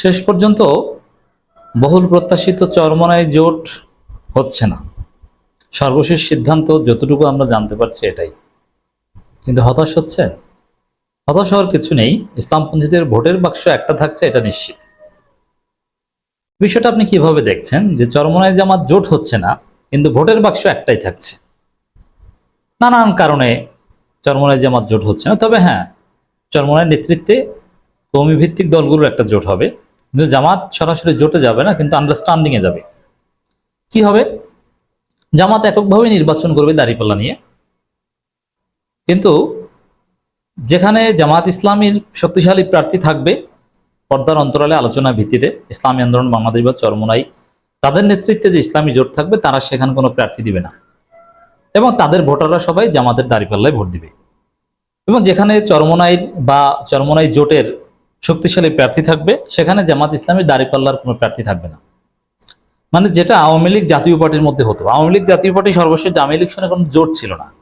শেষ পর্যন্ত বহুল প্রত্যাশিত চরমনায় জোট হচ্ছে না। সর্বশেষ সিদ্ধান্ত যতটুকু আমরা জানতে পারছি এটাই। কিন্তু হতাশ হচ্ছে? হতাশ হওয়ার কিছু নেই। ইসলামপন্থীদের ভোটের বাক্স একটা থাকছে, এটা নিশ্চিত। বিষয়টা আপনি কীভাবে দেখছেন? যে চরমনায় জামাত জোট হচ্ছে না, কিন্তু ভোটের বাক্স একটাই থাকছে। নানান কারণে চরমনায় জামাত জোট হচ্ছে না। তবে হ্যাঁ চরমনায় নেতৃত্বে কৌমি ভিত্তিক দলগুলোর একটা জোট হবে। কিন্তু জামাত সরাসরি জোটে যাবে না, কিন্তু আন্ডারস্ট্যান্ডিং এ যাবে। কি হবে? জামাত এককভাবে নির্বাচন করবে দাঁড়িপাল্লা নিয়ে। কিন্তু যেখানে জামাত ইসলামীর শক্তিশালী প্রার্থী থাকবে, পর্দার অন্তরালে আলোচনা ভিত্তিতে ইসলামী আন্দোলন, বাংলাদেশ বা চরমনাই, তাদের নেতৃত্বে যে ইসলামী জোট থাকবে, তারা সেখানে কোনো প্রার্থী দিবে না। এবং তাদের ভোটাররা সবাই জামাতের দাঁড়িপাল্লায় ভোট দিবে। এবং যেখানে চরমনাইর বা চরমনাই জোটের শক্তিশালী প্রার্থী থাকবে, সেখানে জামাত ইসলামের দাঁড়িপাল্লার কোনো প্রার্থী থাকবে না। মানে যেটা আওয়ামী লীগ জাতীয় পার্টির মধ্যে হতো। আওয়ামী লীগ জাতীয় পার্টি সর্বশেষ জামি ইলেকশনে কোনো জোট ছিল না।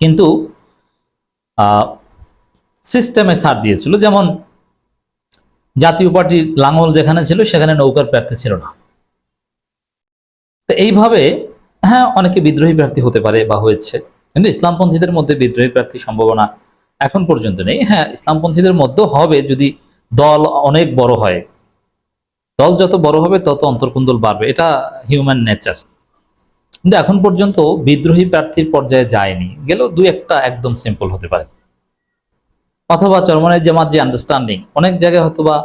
কিন্তু সিস্টেমে ছাড় দিয়েছিল। যেমন, জাতীয় পার্টির লাঙ্গল যেখানে ছিল, সেখানে নৌকার প্রার্থী ছিল না। তো এইভাবে হ্যাঁ অনেকে বিদ্রোহী প্রার্থী হতে পারে বা হয়েছে। কিন্তু ইসলামপন্থীদের মধ্যে বিদ্রোহী প্রার্থীর সম্ভাবনা এখন পর্যন্ত নেই। হ্যাঁ ইসলামপন্থীদের মধ্যে হবে যদি দল অনেক বড় হয়। দল যত বড় হবে, তত অন্তর্কুন্দল বাড়বে। এটা হিউম্যান নেচার কিন্তু এখন পর্যন্ত বিদ্রোহী প্রার্থীর পর্যায়ে যায়নি। গেলেও দুই একটা একদম সিম্পল হতে পারে। অথবা চরমনের জামাত যে আন্ডারস্ট্যান্ডিং অনেক জায়গায় হয়তো বা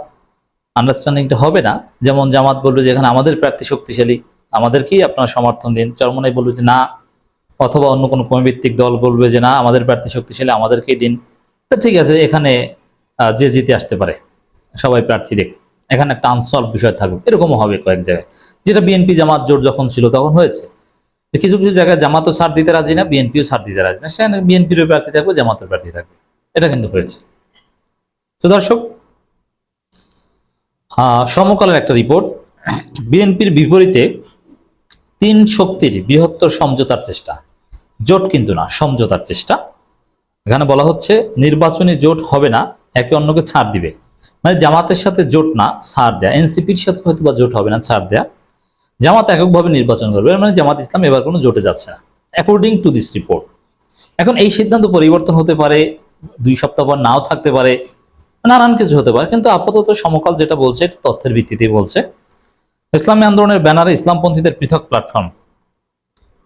আন্ডারস্ট্যান্ডিংটা হবে না। যেমন জামাত বলবে যে, এখানে আমাদের প্রার্থী শক্তিশালী, আমাদেরকেই আপনারা সমর্থন দিন। চরমনাই বলবে যে, না অথবা অন্য কোনো কমিভিত্তিক দল বলবে যে, না, আমাদের প্রার্থী শক্তিশালী, আমাদেরকেই দিন। তো ঠিক আছে, এখানে যে জিতে আসতে পারে, সবাই প্রার্থী দেখ। এখানে একটা আনসলভ বিষয় থাকুক, এরকমও হবে কয়েক জায়গায়। যেটা বিএনপি জামাত জোট যখন ছিল, তখন হয়েছে। কিছু কিছু জায়গায় জামাতও ছাড় দিতে রাজি না, বিএনপিও ছাড় দিতে রাজি না। সেখানে বিএনপিরও প্রার্থী থাকবে জামাতের প্রার্থী থাকবে। এটা কিন্তু হয়েছে। তো দর্শক সমকালের একটা রিপোর্ট। বিএনপির বিপরীতে তিন শক্তির বৃহত্তর সমঝোতার চেষ্টা। জোট কিন্তু না, সমঝোতার চেষ্টা। এখানে বলা হচ্ছে নির্বাচনী জোট হবে না, একে অন্যকে ছাড় দিবে। মানে জামাতের সাথে জোট না, ছাড় দেয়া। এনসিপির সাথে হয়তো বা জোট হবে না, ছাড় দেয়া। জামাত এককভাবে নির্বাচন করবে মানে জামাত ইসলাম এবার কোনো জোটে যাচ্ছে না অ্যাকর্ডিং টু দিস রিপোর্ট এখন এই সিদ্ধান্ত পরিবর্তন হতে পারে, দুই সপ্তাহ পর নাও থাকতে পারে, নানান কিছু হতে পারে, কিন্তু আপাতত সমকাল যেটা বলছে, এটা তথ্যের ভিত্তিতেই বলছে। ইসলামী আন্দোলনের ব্যানারে ইসলামপন্থীদের পৃথক প্ল্যাটফর্ম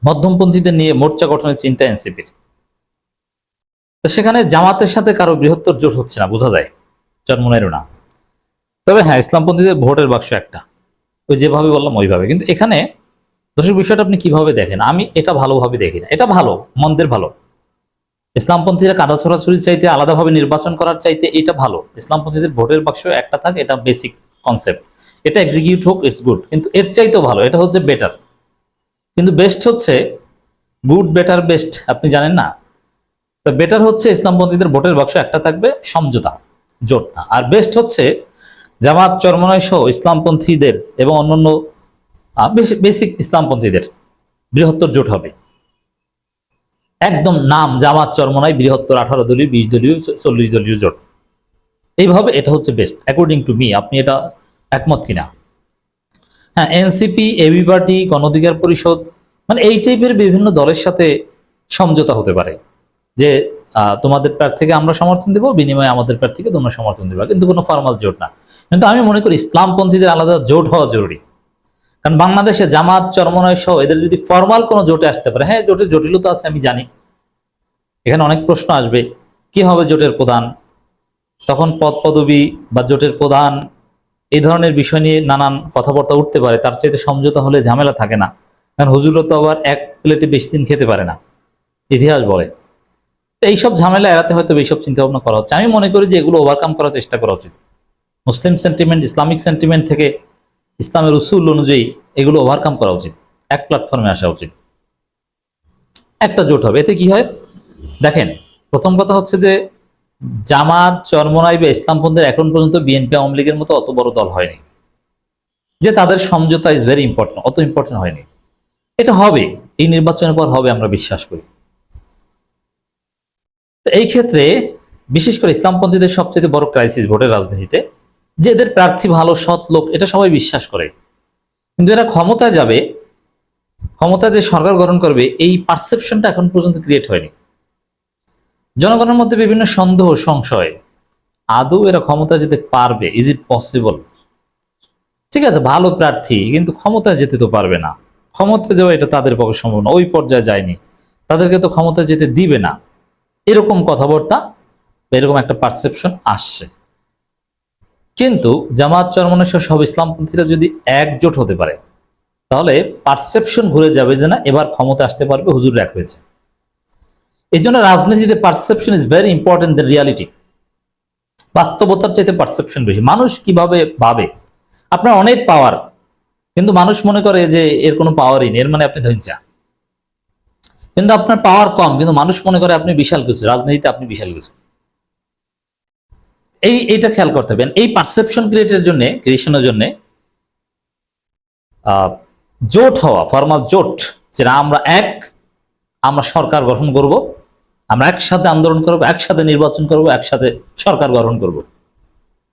মধ্যমপন্থীদের নিয়ে মোর্চা গঠনের চিন্তা এনসিপির। তো সেখানে জামাতের সাথে কারও বৃহত্তর জোট হচ্ছে না, বোঝা যায়। চরমনেরও না। তবে হ্যাঁ ইসলামপন্থীদের ভোটের বাক্স একটা। ওই যেভাবে বললাম, ওইভাবে। কিন্তু এখানে দর্শক, বিষয়টা আপনি কীভাবে দেখেন? আমি এটা ভালোভাবে দেখি না। এটা ভালো, মন্দের ভালো। ইসলামপন্থীরা কাদা ছড়াছড়ি চাইতে, আলাদাভাবে নির্বাচন করার চাইতে এটা ভালো। ইসলামপন্থীদের ভোটের বাক্স একটা থাকে, এটা বেসিক কনসেপ্ট এটা এক্সিকিউট হোক ইটস গুড কিন্তু এর চাইতেও ভালো, এটা হচ্ছে বেটার কিন্তু বেস্ট হচ্ছে গুড বেটার বেস্ট আপনি জানেন না। তো বেটার হচ্ছে ইসলামপন্থীদের ভোটের বাক্স একটা থাকবে, সমঝোতা, জোট না। আর বেস্ট হচ্ছে জামাত চরমনয় সহ ইসলামপন্থীদের এবং অন্যান্য বেসিক ইসলামপন্থীদের বৃহত্তর জোট হবে। একদম নাম জামাত চরমনায় বৃহত্তর আঠারো দলীয়, বিশ দলীয় চল্লিশ দলীয় জোট। এইভাবে এটা হচ্ছে বেস্ট অ্যাকর্ডিং টু মি আপনি এটা একমত কিনা? হ্যাঁ এনসিপি, এবি পার্টি গণঅধিকার পরিষদ মানে এই টাইপের বিভিন্ন দলের সাথে সমঝোতা হতে পারে। যে তোমাদের প্রার্থীকে আমরা সমর্থন দেবো, বিনিময়ে আমাদের প্রার্থীকে তোমরা সমর্থন দেবে। কিন্তু কোনো ফর্মাল জোট না। কিন্তু আমি মনে করি ইসলামপন্থীদের আলাদা জোট হওয়া জরুরি। কারণ বাংলাদেশে জামাত চরমনয় সহ এদের যদি ফর্মাল কোনো জোটে আসতে পারে হ্যাঁ জোটের জটিলতা আছে, আমি জানি। এখানে অনেক প্রশ্ন আসবে, কি হবে জোটের প্রধান? তখন পদ পদবি বা জোটের প্রধান এই ধরনের বিষয় নিয়ে নানান কথাবার্তা উঠতে পারে, তার চাইতে সমঝোতা হলে ঝামেলা থাকে না। কারণ হুজুরও তো আবার এক প্লেটে বেশি দিন খেতে পারে না। ইতিহাস বলে। এইসব ঝামেলা এড়াতে হয়তো এইসব চিন্তা ভাবনা করা হচ্ছে। আমি মনে করি যে এগুলো ওভারকাম করার চেষ্টা করা উচিত। মুসলিম সেন্টিমেন্ট ইসলামিক সেন্টিমেন্ট থেকে ইসলামের উসুল অনুযায়ী এগুলো ওভারকাম করা উচিত। এক প্ল্যাটফর্মে আসা উচিত। একটা জোট হবে। এতে কি হয়? দেখেন, প্রথম কথা হচ্ছে যে জামাত, চরমনাই বা ইসলামপন্থীর এখন পর্যন্ত বিএনপি, আওয়ামী লীগের মতো অত বড় দল হয়নি। যে তাদের সমঝোতা ইজ ভেরি ইম্পর্টেন্ট অত ইম্পর্টেন্ট হয়নি। এটা হবে, এই নির্বাচনের পর হবে, আমরা বিশ্বাস করি। এই ক্ষেত্রে, বিশেষ করে ইসলামপন্থীদের সবচেয়ে বড় ক্রাইসিস ভোটের রাজনীতিতে, যে এদের প্রার্থী ভালো, সৎ লোক, এটা সবাই বিশ্বাস করে। কিন্তু এরা ক্ষমতায় যাবে, ক্ষমতায় যে সরকার গঠন করবে, এই পারসেপশনটা এখন পর্যন্ত ক্রিয়েট হয়নি। জনগণের মধ্যে বিভিন্ন সন্দেহ, সংশয়। আদৌ এরা ক্ষমতা যেতে পারবে? ইজ ইট পসিবল ঠিক আছে, ভালো প্রার্থী, কিন্তু ক্ষমতায় যেতে তো পারবে না। ক্ষমতায় যাওয়া এটা তাদের পক্ষে সম্ভব না, ওই পর্যায়ে যায়নি। তাদেরকে তো ক্ষমতায় যেতে দিবে না। এরকম কথাবার্তা, এরকম একটা পারসেপশন আসছে। কিন্তু জামাত চরমনের সব ইসলামপন্থীরা যদি একজোট হতে পারে, তাহলে পারসেপশন ঘুরে যাবে যে না, এবার ক্ষমতা আসতে পারবে, হুজুর এক হয়েছে এই জন্য রাজনীতিতে perception is very important then reality বাস্তবতার চাইতে পারসেপশন বেশি। মানুষ কীভাবে ভাবে? আপনার অনেক পাওয়ার কিন্তু মানুষ মনে করে যে এর কোনো পাওয়ারই নেই, এর মানে আপনি ধৈর্যা। কিন্তু আপনার পাওয়ার কম, কিন্তু মানুষ মনে করে আপনি বিশাল কিছু, রাজনীতিতে আপনি বিশাল কিছু। এই এটা খেয়াল করতে হবে। এই পারসেপশন ক্রিয়েটের জন্য ক্রিয়েশনের জন্য জোট হওয়া ফর্মাল জোট, যেটা আমরা এক, আমরা সরকার গঠন করব আমরা একসাথে আন্দোলন করব, একসাথে নির্বাচন করব, একসাথে সরকার গঠন করব।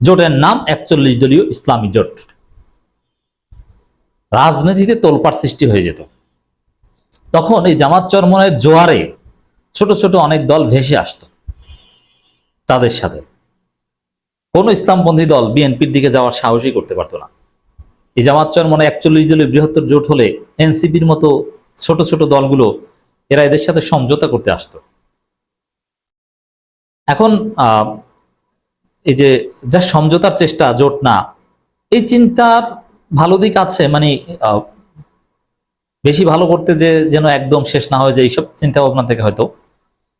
জোটের নাম একচল্লিশ দলীয় ইসলামী জোট। রাজনীতিতে তোলপাড় সৃষ্টি হয়ে যেত। তখন এই জামাত চরমনের জোয়ারে ছোট ছোট অনেক দল ভেসে আসতো তাদের সাথে। কোন ইসলামপন্থী দল বিএনপির দিকে যাওয়ার সাহসই করতে পারতো না। এই জামাত চরমনে একচল্লিশ দলের বৃহত্তর জোট হলে এনসিপির মতো ছোট ছোট দলগুলো এরা এদের সাথে সমঝোতা করতে আসতো। এখন এই যে যা সমঝোতার চেষ্টা, জোট না, এই চিন্তার ভালো দিক আছে মানে বেশি ভালো করতে যে, যেন একদম শেষ না হয়, যে এইসব চিন্তা ভাবনা থেকে হয়তো।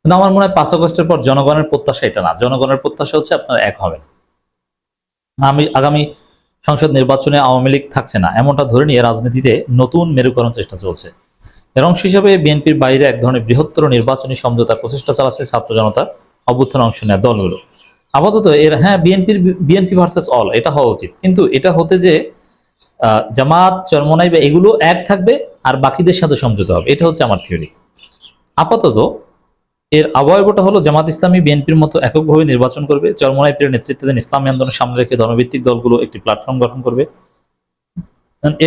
কিন্তু আমার মনে হয় পাঁচ আগস্টের পর জনগণের প্রত্যাশা এটা না। জনগণের প্রত্যাশা হচ্ছে আপনারা এক হবেন আমি আগামী সংসদ নির্বাচনে আওয়ামী লীগ থাকছে না, এমনটা ধরে নিয়ে রাজনীতিতে নতুন মেরুকরণ চেষ্টা চলছে। এর অংশ হিসাবে বিএনপির বাইরে এক ধরনের বৃহত্তর নির্বাচনী সমঝোতার প্রচেষ্টা চালাচ্ছে ছাত্র জনতা। অভ্যুত্থান অংশ নেওয়া দলগুলো। আপাতত এর হ্যাঁ বিএনপির বিএনপি ভার্সেস অল এটা হওয়া উচিত। কিন্তু এটা হতে যে জামাত, চরমনাই বা এগুলো এক থাকবে আর বাকিদের সাথে সমঝোতা হবে। এটা হচ্ছে আমার থিওরি আপাতত এর আবহাওয়াটা হলো জামাত ইসলামী বিএনপির মতো এককভাবে নির্বাচন করবে। চরমনাই পীরের নেতৃত্বাধীন ইসলামী আন্দোলন সামনে রেখে ধর্মভিত্তিক দলগুলো একটি প্ল্যাটফর্ম গঠন করবে।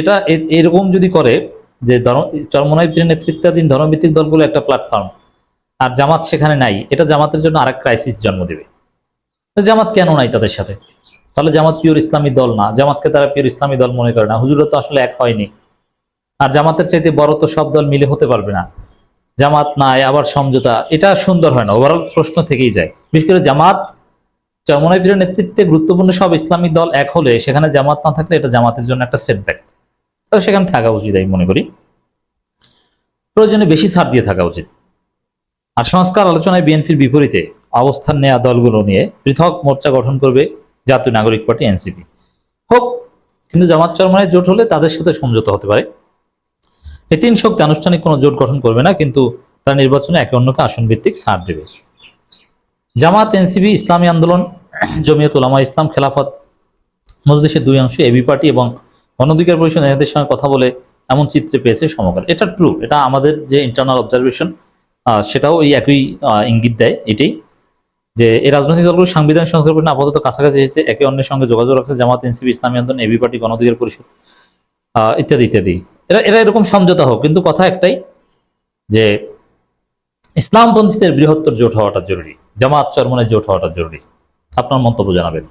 এটা এরকম যদি করে যে চরমনাই পীরের নেতৃত্বাধীন ধর্মভিত্তিক দলগুলো একটা প্ল্যাটফর্ম আর জামাত সেখানে নাই, এটা জামাতের জন্য আরেক ক্রাইসিস জন্ম দেবে। জামাত কেন নাই তাদের সাথে? তাহলে জামাত পিওর ইসলামী দল না, জামাতকে তারা পিওর ইসলামী দল মনে করে না। হুজুরা তো আসলে এক হয়নি। আর জামাতের চাইতে বড় তো সব দল মিলে হতে পারবে না। জামাত নাই, আবার সমঝোতা, এটা সুন্দর হয় না ওভারঅল প্রশ্ন থেকেই যায়। বিশেষ করে জামাত চরমনাই পীরের নেতৃত্বে গুরুত্বপূর্ণ সব ইসলামী দল এক হলে সেখানে জামাত না থাকলে এটা জামাতের জন্য একটা সেটব্যাক তো সেখানে থাকা উচিত, আমি মনে করি। প্রয়োজনে বেশি ছাড় দিয়ে থাকা উচিত। আর সংস্কার আলোচনায় বিএনপির বিপরীতে অবস্থান নেওয়া দলগুলো নিয়ে পৃথক মোর্চা গঠন করবে জাতীয় নাগরিক পার্টি এনসিপি। হোক, কিন্তু জামাত চরমানের জোট হলে তাদের সাথে সমঝোতা হতে পারে। এই তিন শক্তি আনুষ্ঠানিক কোনো জোট গঠন করবে না, কিন্তু তারা নির্বাচনে একে অন্যকে আসন ভিত্তিক ছাড় দেবে। জামাত, এনসিপি, ইসলামী আন্দোলন, জমিয়ত উলামা ইসলাম খেলাফত, মজলিসের দুই অংশ, এবি পার্টি এবং গণঅধিকার পরিষদ এদের সঙ্গে কথা বলে এমন চিত্রে পেয়েছে সমকাল। এটা ট্রু এটা আমাদের যে ইন্টারনাল অবজারভেশন সেটাও এই একই ইঙ্গিত দেয় এটি যে এই রাজনৈতিক দলগুলো সাংবিধানিক সংস্কার পরিণাম আপাতত কাছাকাছি এসেছে, একে অন্যের সঙ্গে যোগাযোগ রাখছে, জামাত, এনসিপি, ইসলামী আন্দোলন, এবি পার্টি গণঅধিকার পরিষদ ইত্যাদি ইত্যাদি। এরা এরা এরকম সমঝোতা হোক, কিন্তু কথা একটাই, যে ইসলামপন্থীদের বৃহত্তর জোট হওয়াটা জরুরি, জামাত চরমনের জোট হওয়াটা জরুরি। আপনার মন্তব্য জানাবেন।